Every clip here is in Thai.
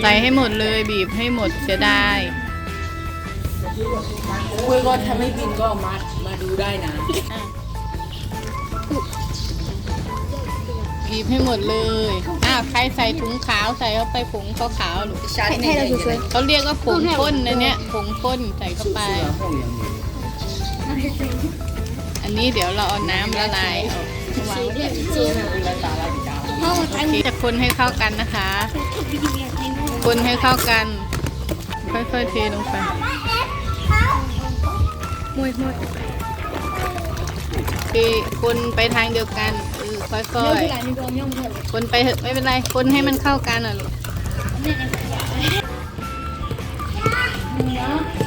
ใส่ให้หมดเลยบีบให้หมดเสียดายคุยก็ถ้าไม่บินก็มามาดูได้นะ บีบให้หมดเลยอ้าวใครใส่ถุงขาวใส่เข้าไปผงขาวๆหรือให้เราช่วยเขาเรียกว่าผงข้นนะเนี่ยผงข้นใส่เข้าไปห้องอย่างนี้อันนี้เดี๋ยวเราเอาน้ำละลายออกวางไว้แล้วตาลายดาว จะคนให้เข้ากันนะคะ คนให้เข้ากัน ค่อยๆเทลงไปมวยมวยเทคนไปทางเดียวกันเออค่อองยที่หลานมีกอยๆ คนไปเถอะไม่เป็นไร คนให้มันเข้ากันอะลูก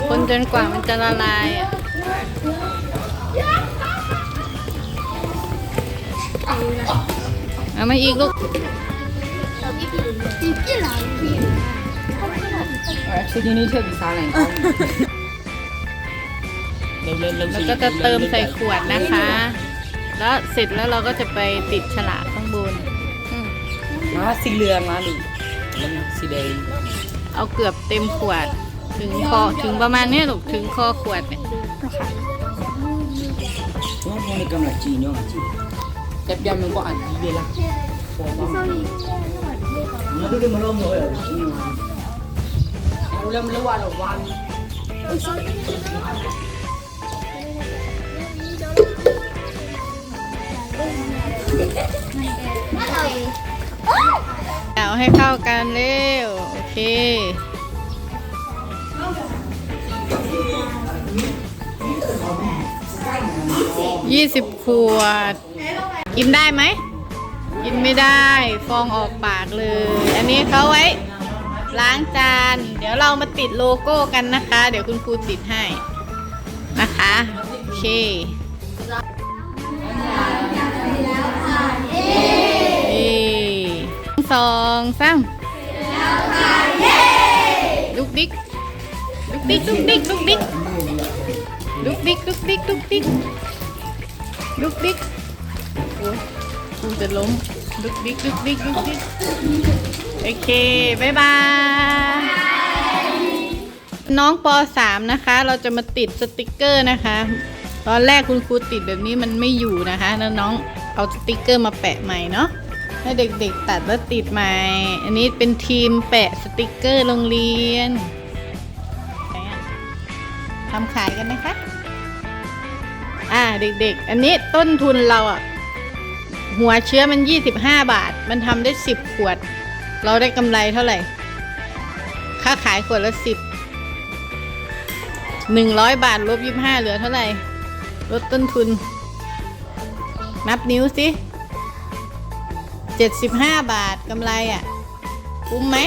คนจนกว่ามันจะละลายอะเอาามาอีกลูกชุดนี้เธอเป็นสาแหล่งเร็วเร็วเร็วแล้วก็จะเติมใส่ขวดนะคะ แล้วเสร็จแล้วเราก็จะไปติดฉลากข้างบนมาสีเหลืองมาดิแล้วสีแดงเอาเกือบเต็มขวด ถึงคอถึงประมาณนี้ลูกถึงคอขวดเนี่ยค่ะน้องพวกนี้กำลังจีน้องจีแต่เนาะ đẹp mình có ảnh gì đây nó cứ đi mà lôm rồi em lôm lô qua rồi qua đảo hay khao can lêu ok ยี่สิบขวด กินได้ไหม กินไม่ได้ฟองออกปากเลย อันนี้เขาไว้ล้างจาน เดี๋ยวเรามาติดโลโก้กันนะคะ เดี๋ยวคุณครูติดให้นะคะโอเคสองสามลุกดิกลุกดิกลุกดิกลุกดิกลุกดิกลุกดิกลุกดิกลุกดิก ยกูจะล้มลุกดิกลุกดิกลุกดิกโอเคบายบาย น้องป .3 นะคะ เราจะมาติดสติกเกอร์นะคะ ตอนแรกคุณครูติดแบบนี้มันไม่อยู่นะคะ แล้วน้องเอาสติกเกอร์มาแปะใหม่เนาะให้เด็กๆตัดแล้วติดใหม่ อันนี้เป็นทีมแปะสติกเกอร์โรงเรียนทำขายกันไหมคะ อ่าเด็กๆ อันนี้ต้นทุนเราอะ หัวเชื้อมัน 25 บาท มันทำได้ 10 ขวด เราได้กำไรเท่าไหร่ ค่าขายขวดละ 10 100 บาทลบ25 เหลือเท่าไหร่ ลดต้นทุน นับนิ้วสิเจ็ดสิบห้าบาทกำไรอะ คุ้มไหม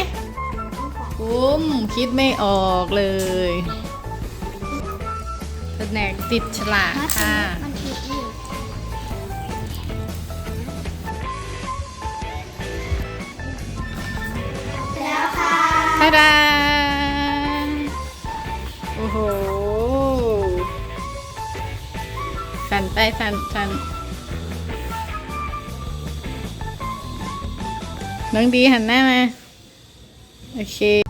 คุ้ม คิดไม่ออกเลยแผนกติดฉลากค่ะ มันคือที่ ทาดาโอ้โห สั่นไปสั่นสั่นน้องดีหันหน้ามา โอเค